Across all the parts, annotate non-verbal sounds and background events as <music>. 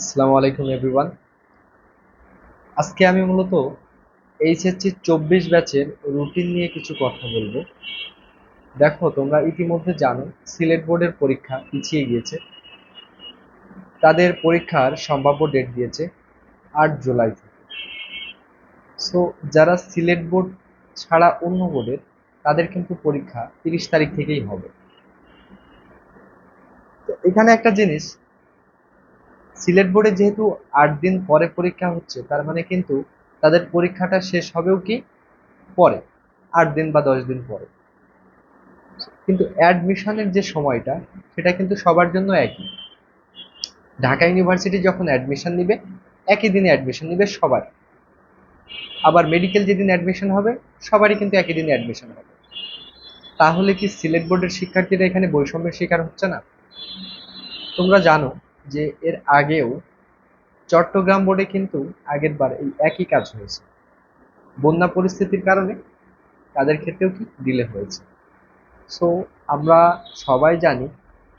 আসসালামু আলাইকুম এভরিওয়ান আজকে আমি মূলত এইচএসসি চব্বিশ ব্যাচের রুটিন নিয়ে কিছু কথা বলব। দেখো, তোমরা ইতিমধ্যে জানো, সিলেট বোর্ডের পরীক্ষা পিছিয়ে গিয়েছে। তাদের পরীক্ষার সম্ভাব্য ডেট দিয়েছে আট জুলাই থেকে। সো যারা সিলেট বোর্ড ছাড়া অন্য বোর্ডের তাদের কিন্তু পরীক্ষা তিরিশ তারিখ থেকেই হবে। এখানে একটা জিনিস সিলেট বোর্ডে যেহেতু আট দিন পরে পরীক্ষা হচ্ছে, তার মানে কিন্তু তাদের পরীক্ষাটা শেষ হবেও কি? পরে। আট দিন বা দশ দিন পরে। কিন্তু অ্যাডমিশনের যে সময়টা, সেটা কিন্তু সবার জন্য একই। ঢাকা ইউনিভার্সিটি যখন অ্যাডমিশন নিবে, একই দিনে অ্যাডমিশন নিবে সবার। আবার মেডিকেল যেদিন অ্যাডমিশন হবে, সবারই কিন্তু একই দিনে অ্যাডমিশন হবে। তাহলে কি সিলেট বোর্ডের শিক্ষার্থীরা এখানে বৈষম্যের শিকার হচ্ছে না? তোমরা জানো যে এর আগেও চট্টগ্রাম বোর্ডে কিন্তু আগের বার এই একই কাজ হয়েছে। বন্যা পরিস্থিতির কারণে তাদের ক্ষেত্রেও কি ডিলে হয়েছে। সো আমরা সবাই জানি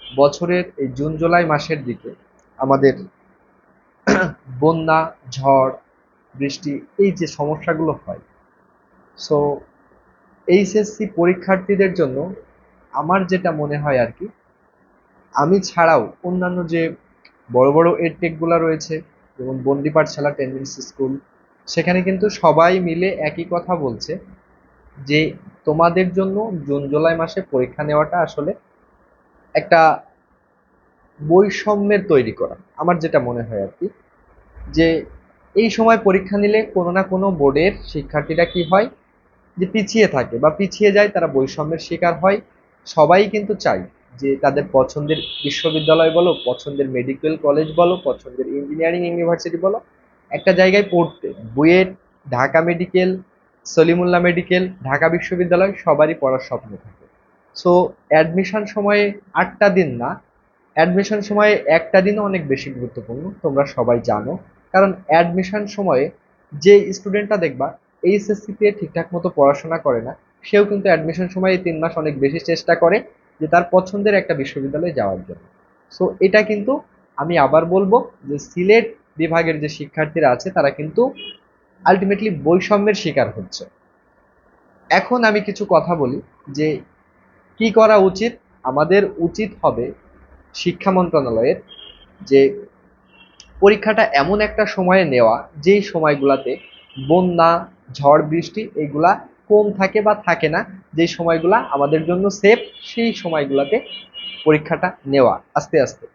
বছরের এই জুন, জুলাই মাসের দিকে আমাদের <clears throat> বন্যা, ঝড়, বৃষ্টি এই যে সমস্যাগুলো হয়। সো এইচএসসি পরীক্ষার্থীদের জন্য আমার যেটা মনে হয় আর কি, আমি ছাড়াও অন্যান্য যে বড় বড় এডটেকগুলো রয়েছে, যেমন বন্দি পাঠশালা টেন্ডেন্স স্কুল সেখানে কিন্তু সবাই মিলে একই কথা বলছে, যে তোমাদের জন্য জুন জুলাই মাসে পরীক্ষা নেওয়াটা আসলে একটা বৈষম্যের তৈরি করা, আমার যেটা মনে হয় আর কি। যে এই সময় পরীক্ষা নিলে কোনো না কোনো বোর্ডের শিক্ষার্থীরা কি হয়? যে পিছিয়ে থাকে, বা পিছিয়ে যায়, তারা বৈষম্যের শিকার হয়। সবাই কিন্তু চাই যে তাদের পছন্দের বিশ্ববিদ্যালয় বলো, পছন্দের মেডিকেল কলেজ বলো, পছন্দের ইঞ্জিনিয়ারিং ইউনিভার্সিটি বলো, একটা জায়গায় পড়তে। BUET, Dhaka medical Salimullah medical Dhaka বিশ্ববিদ্যালয়, সবারই পড়ার স্বপ্ন থাকে। সো অ্যাডমিশন সময়ে আটটা দিন না। অ্যাডমিশন সময়ে একটা দিনও অনেক বেশি গুরুত্বপূর্ণ, তোমরা সবাই জানো। কারণ অ্যাডমিশন সময়ে যে স্টুডেন্টটা দেখবা এইচএসসিতে ঠিকঠাক মতো পড়াশোনা করে না, সেও কিন্তু অ্যাডমিশন সময়ে তিন মাস অনেক বেশি চেষ্টা করে। যে তার পছন্দের একটা বিশ্ববিদ্যালয়ে যাওয়ার জন্য। সো এটা কিন্তু আমি আবার বলব যে সিলেট বিভাগের যে শিক্ষার্থীরা আছে, তারা কিন্তু আলটিমেটলি বৈষম্যের শিকার হচ্ছে। এখন আমি কিছু কথা বলি যে কি করা উচিত, আমাদের উচিত হবে শিক্ষা মন্ত্রণালয়ের যে পরীক্ষাটা এমন একটা সময়ে নেওয়া, যেই সময়গুলাতে বন্যা, ঝড়, বৃষ্টি, এগুলা কম থাকে বা থাকে না যে সময়গুলা আমাদের জন্য সেফ সেই সময়গুলাতে পরীক্ষাটা নেওয়া, আস্তে আস্তে।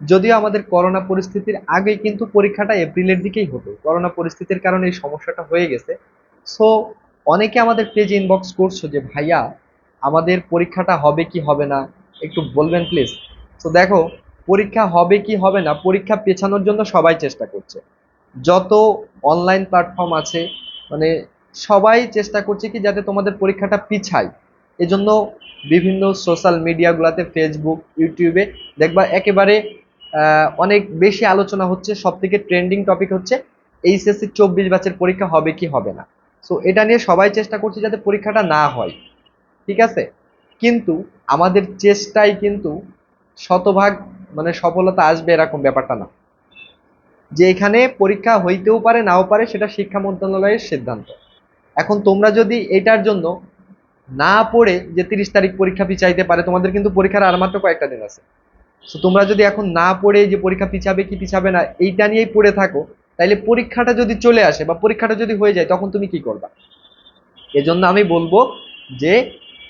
যদিও আমাদের করোনা পরিস্থিতির আগে কিন্তু পরীক্ষাটা এপ্রিলের দিকেই হতো। করোনা পরিস্থিতির কারণে এই সমস্যাটা হয়ে গেছে। সো অনেকে আমাদের পেজে ইনবক্স করছ যে, ভাইয়া, আমাদের পরীক্ষাটা হবে কি হবে না? একটু বলবেন প্লিজ তো দেখো, পরীক্ষা হবে কি হবে না, পরীক্ষা পেছানোর জন্য সবাই চেষ্টা করছে। যত অনলাইন প্ল্যাটফর্ম আছে মানে সবাই চেষ্টা করছে কি যাতে তোমাদের পরীক্ষাটা পিছায়। এজন্য বিভিন্ন সোশ্যাল মিডিয়াগুলোতে ফেসবুক ইউটিউবে দেখবা একেবারে অনেক বেশি আলোচনা হচ্ছে সব থেকে ট্রেন্ডিং টপিক হচ্ছে এইচএসসি চব্বিশ ব্যাচের পরীক্ষা হবে কি হবে না। সো এটা নিয়ে সবাই চেষ্টা করছে যাতে পরীক্ষাটা না হয়। ঠিক আছে? কিন্তু আমাদের চেষ্টায় কিন্তু শতভাগ মানে সফলতা আসবে এরকম ব্যাপারটা না। যে এখানে পরীক্ষা হইতেও পারে, নাও পারে, সেটা শিক্ষা মন্ত্রণালয়ের সিদ্ধান্ত। এখন তোমরা যদি এটার জন্য না পড়ে যে তিরিশ তারিখ পরীক্ষা পিছাইতে পারে, তোমাদের কিন্তু পরীক্ষার আর মাত্র কয়েকটা দিন আছে। তো তোমরা যদি এখন না পড়ে যে পরীক্ষা পিছাবে কি পিছাবে না, এইটা নিয়েই পড়ে থাকো। তাইলে পরীক্ষাটা যদি চলে আসে বা পরীক্ষাটা যদি হয়ে যায়, তখন তুমি কি করবা? এজন্য আমি বলব যে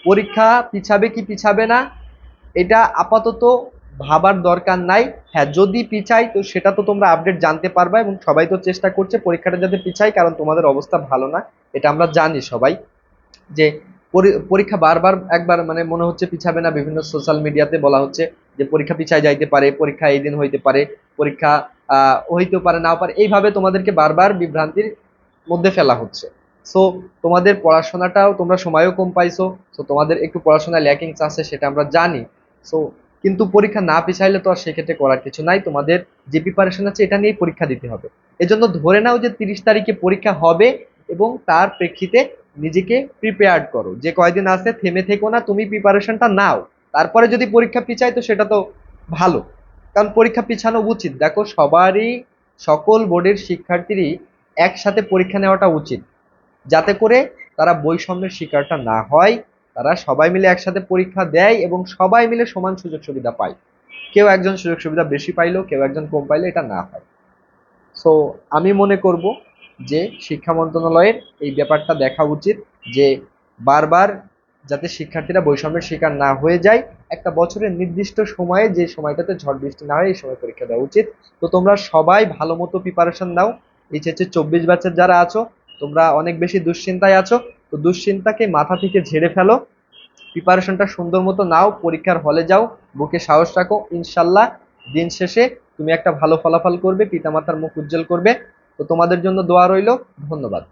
পরীক্ষা পিছাবে কি পিছাবে না, এটা আপাতত ভাবার দরকার নাই। হ্যাঁ যদি পিছাই তো সেটা তো তোমরা আপডেট জানতে পারবা এবং সবাই তো চেষ্টা করছে পরীক্ষাটা যাতে পিছাই কারণ তোমাদের অবস্থা ভালো না। এটা আমরা জানি সবাই, যে পরীক্ষা বারবার একবার মানে মনে হচ্ছে পিছাবে না, বিভিন্ন সোশ্যাল মিডিয়াতে বলা হচ্ছে যে পরীক্ষা পিছায় যাইতে পারে, পরীক্ষা এই দিন হইতে পারে, পরীক্ষা হইতেও পারে, নাও পারে, এইভাবে তোমাদেরকে বারবার বিভ্রান্তির মধ্যে ফেলা হচ্ছে। সো তোমাদের পড়াশোনাটাও তোমরা সময়ও কম পাইছো সো তোমাদের একটু পড়াশোনায় ল্যাকিংস আছে সেটা আমরা জানি। সো কিন্তু পরীক্ষা না পিছাইলে তো আর সেক্ষেত্রে করার কিছু নাই, তোমাদের যে প্রিপারেশন আছে এটা নিয়েই পরীক্ষা দিতে হবে। এজন্য ধরে নাও যে তিরিশ তারিখে পরীক্ষা হবে এবং তার প্রেক্ষিতে নিজেকে প্রিপেয়ার্ড করো। যে কয়দিন আছে, থেমে থেকো না, তুমি প্রিপারেশনটা নাও। তারপরে যদি পরীক্ষা পিছায়, তো সেটা তো ভালো। কারণ পরীক্ষা পিছানো উচিত। দেখো, সবারই, সকল বোর্ডের শিক্ষার্থীরই একসাথে পরীক্ষা নেওয়াটা উচিত। যাতে করে তারা বৈষম্যের শিকারটা না হয়। তারা সবাই মিলে একসাথে পরীক্ষা দেয় এবং সবাই মিলে সমান সুযোগ সুবিধা পায়। কেউ একজন সুযোগ সুবিধা বেশি পাইলো কেউ একজন কম পাইলো এটা না হয়। সো আমি মনে করব যে শিক্ষা মন্ত্রণালয়ের এই ব্যাপারটা দেখা উচিত যে বারবার যাতে শিক্ষার্থীরা বৈষম্যের শিকার না হয়ে যায়, একটা বছরের নির্দিষ্ট সময়ে যে সময়টাতে ঝড় বৃষ্টি না হয় এই সময় পরীক্ষা দেওয়া উচিত। তো তোমরা সবাই ভালো মতো প্রিপারেশন নাও। এইচএসসি চব্বিশ ব্যাচের যারা আছো, তোমরা অনেক বেশি দুশ্চিন্তায় আছো। তো দুশ্চিন্তাকে মাথা থেকে ঝেড়ে ফেলো। প্রিপারেশনটা সুন্দর মতো নাও, পরীক্ষার হলে যাও, বুকে সাহস রাখো। ইনশাল্লাহ দিন শেষে তুমি একটা ভালো ফলাফল করবে, পিতামাতার মুখ উজ্জ্বল করবে। তো তোমাদের জন্য দোয়া রইল। ধন্যবাদ।